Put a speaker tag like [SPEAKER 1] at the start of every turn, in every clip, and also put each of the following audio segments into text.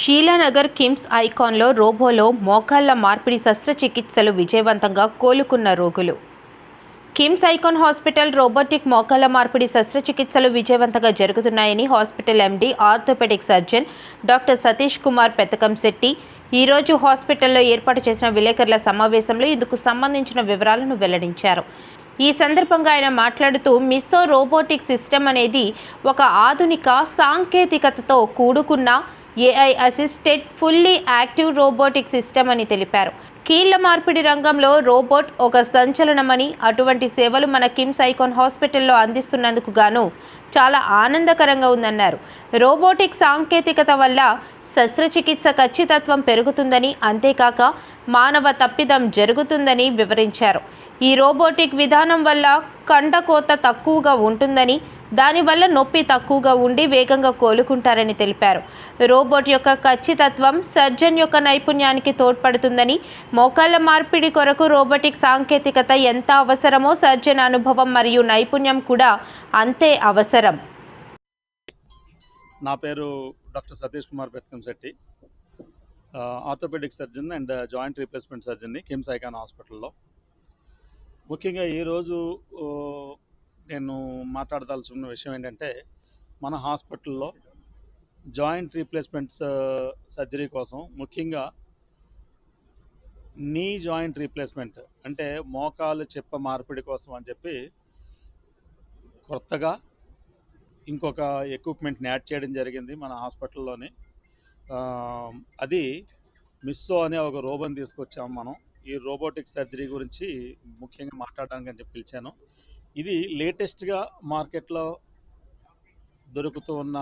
[SPEAKER 1] షీలానగర్ కిమ్స్ ఐకాన్లో రోబోలో మోకాళ్ళ మార్పిడి శస్త్రచికిత్సలు విజయవంతంగా కోలుకున్న రోగులు. కిమ్స్ ఐకాన్ హాస్పిటల్ రోబోటిక్ మోకాళ్ళ మార్పిడి శస్త్రచికిత్సలు విజయవంతంగా జరుగుతున్నాయని hospital MD orthopaedic surgeon doctor Satish Kumar Pethakam Shetty ఈరోజు హాస్పిటల్లో ఏర్పాటు చేసిన విలేకరుల సమావేశంలో ఇందుకు సంబంధించిన వివరాలను వెల్లడించారు. ఈ సందర్భంగా ఆయన మాట్లాడుతూ మిస్సో రోబోటిక్ సిస్టమ్ అనేది ఒక ఆధునిక సాంకేతికతతో కూడుకున్న AI assisted fully active robotic system అని తెలిపారు. కీళ్ళ మార్పిడి రంగంలో రోబోట్ ఒక సంచలనమని అటువంటి సేవలు మన కిమ్స్ ఐకాన్ హాస్పిటల్లో అందిస్తున్నందుకు గాను చాలా ఆనందకరంగా ఉందన్నారు. రోబోటిక్ సాంకేతికత వల్ల శస్త్రచికిత్స ఖచ్చితత్వం పెరుగుతుందని అంతేకాక మానవ తప్పిదం జరుగుతుందని వివరించారు. ఈ రోబోటిక్ విధానం వల్ల కండకోత తక్కువగా ఉంటుందని దానివల్ల నొప్పి తక్కువగా ఉండి వేగంగా కోలుకుంటారని తెలిపారు. రోబోట్ యొక్క ఖచ్చితత్వం సర్జన్ యొక్క నైపుణ్యానికి తోడ్పడుతుందని మోకాళ్ళ మార్పిడి కొరకు రోబోటిక్ సాంకేతికత ఎంత అవసరమో సర్జన్ అనుభవం మరియు నైపుణ్యం కూడా అంతే అవసరం.
[SPEAKER 2] నా పేరు doctor Satish Kumar Bethkam Shetty. Orthopaedic surgeon and joint replacement సర్జన్ని KIMS icon హాస్పిటల్లో. ముఖ్యంగా ఈరోజు నేను నేను ఉన్న విషయం ఏంటంటే మన హాస్పిటల్లో జాయింట్ రీప్లేస్మెంట్స్ సర్జరీ కోసం ముఖ్యంగా నీ జాయింట్ రీప్లేస్మెంట్ అంటే మోకాలు చెప్ప మార్పిడి కోసం అని చెప్పి కొత్తగా ఇంకొక ఎక్విప్మెంట్ని యాడ్ చేయడం జరిగింది మన హాస్పిటల్లోని. అది మిస్సో అనే ఒక రోబోని తీసుకొచ్చాము మనం. ఈ రోబోటిక్ సర్జరీ గురించి ముఖ్యంగా మాట్లాడడానికి అని చెప్పి పిలిచాను. ఇది లేటెస్ట్గా మార్కెట్లో దొరుకుతూ ఉన్న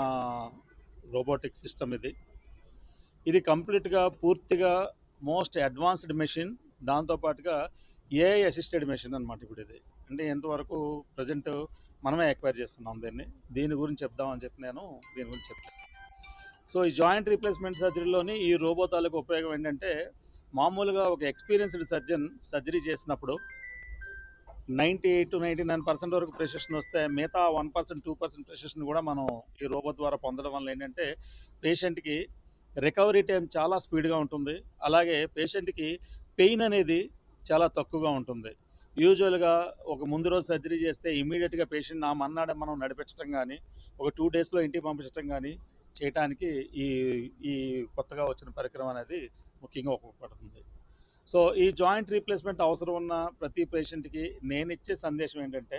[SPEAKER 2] రోబోటిక్ సిస్టమ్ ఇది. ఇది కంప్లీట్గా పూర్తిగా మోస్ట్ అడ్వాన్స్డ్ మెషిన్ దాంతోపాటుగా ఏఐ అసిస్టెడ్ మెషిన్ అనమాట ఇప్పుడు ఇది. అంటే ఎంతవరకు ప్రజెంట్ మనమే ఎక్వైర్ చేస్తున్నాం దీన్ని. దీని గురించి చెప్దామని చెప్పి నేను దీని గురించి చెప్తాను సో ఈ జాయింట్ రీప్లేస్మెంట్ సర్జరీలోని ఈ రోబో తాలూకు ఉపయోగం ఏంటంటే మామూలుగా ఒక ఎక్స్పీరియన్స్డ్ సర్జన్ సర్జరీ చేసినప్పుడు ninety eight to ninety nine percent వరకు ప్రెసిషన్ వస్తే మిగతా one percent two percent precision కూడా మనం ఈ రోబో ద్వారా పొందడం వల్ల ఏంటంటే పేషెంట్కి రికవరీ టైం చాలా స్పీడ్గా ఉంటుంది. అలాగే పేషెంట్కి పెయిన్ అనేది చాలా తక్కువగా ఉంటుంది. యూజువల్గా ఒక ముందు రోజు సర్జరీ చేస్తే ఇమీడియట్గా పేషెంట్ నా మన్నాడే మనం నడిపించడం కానీ ఒక టూ డేస్లో ఇంటికి పంపించడం కానీ చేయటానికి ఈ ఈ కొత్తగా వచ్చిన పరికరం అనేది ముఖ్యంగా ఉపయోగపడుతుంది. సో ఈ జాయింట్ రీప్లేస్మెంట్ అవసరం ఉన్న ప్రతి పేషెంట్కి నేను ఇచ్చే సందేశం ఏంటంటే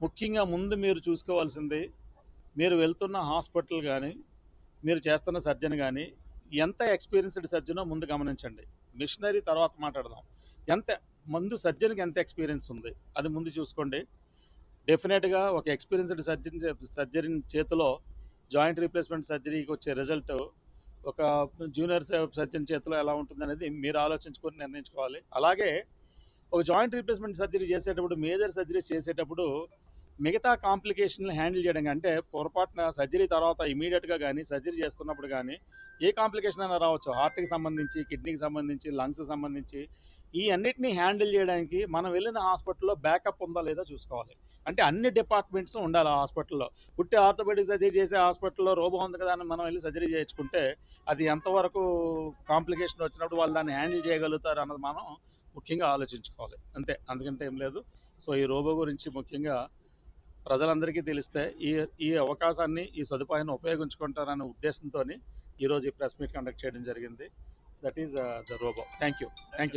[SPEAKER 2] ముఖ్యంగా ముందు మీరు చూసుకోవాల్సింది మీరు వెళ్తున్న హాస్పిటల్ కానీ మీరు చేస్తున్న సర్జన్ కానీ ఎంత ఎక్స్పీరియన్స్డ్ సర్జనో ముందు గమనించండి. మిషనరీ తర్వాత మాట్లాడదాం. ఎంత ముందు సర్జన్కి ఎంత ఎక్స్పీరియన్స్ ఉంది అది ముందు చూసుకోండి. డెఫినెట్గా ఒక ఎక్స్పీరియన్స్డ్ సర్జన్ సర్జరీ చేతిలో జాయింట్ రీప్లేస్మెంట్ సర్జరీకి వచ్చే రిజల్ట్ ఒక జూనియర్ సర్జన్ చేతిలో ఎలా ఉంటుంది అనేది మీరు ఆలోచించుకొని నిర్ణయించుకోవాలి. అలాగే ఒక జాయింట్ రీప్లేస్మెంట్ సర్జరీ చేసేటప్పుడు మేజర్ సర్జరీ చేసేటప్పుడు మిగతా కాంప్లికేషన్లు హ్యాండిల్ చేయడం అంటే పొరపాటున సర్జరీ తర్వాత ఇమీడియట్గా కానీ సర్జరీ చేస్తున్నప్పుడు కానీ ఏ కాంప్లికేషన్ అయినా రావచ్చు. హార్ట్కి సంబంధించి కిడ్నీకి సంబంధించి లంగ్స్ సంబంధించి ఈ అన్నిటినీ హ్యాండిల్ చేయడానికి మనం వెళ్ళిన హాస్పిటల్లో బ్యాకప్ ఉందా లేదా చూసుకోవాలి. అంటే అన్ని డిపార్ట్మెంట్స్ ఉండాలి ఆ హాస్పిటల్లో. పుట్టి ఆర్థోపెడిక్ సర్జరీ చేసే హాస్పిటల్లో రోబో ఉంది కదా అని మనం వెళ్ళి సర్జరీ చేయించుకుంటే అది ఎంతవరకు కాంప్లికేషన్ వచ్చినప్పుడు వాళ్ళు దాన్ని హ్యాండిల్ చేయగలుగుతారు అన్నది మనం ముఖ్యంగా ఆలోచించుకోవాలి. అంతే. అందుకంటే ఏం లేదు. సో ఈ రోబో గురించి ముఖ్యంగా ప్రజలందరికీ తెలిస్తే ఈ ఈ అవకాశాన్ని ఈ సదుపాయాన్ని ఉపయోగించుకుంటారనే ఉద్దేశంతో ఈరోజు ఈ ప్రెస్ మీట్ కండక్ట్ చేయడం జరిగింది. That is the robot. Thank you thank you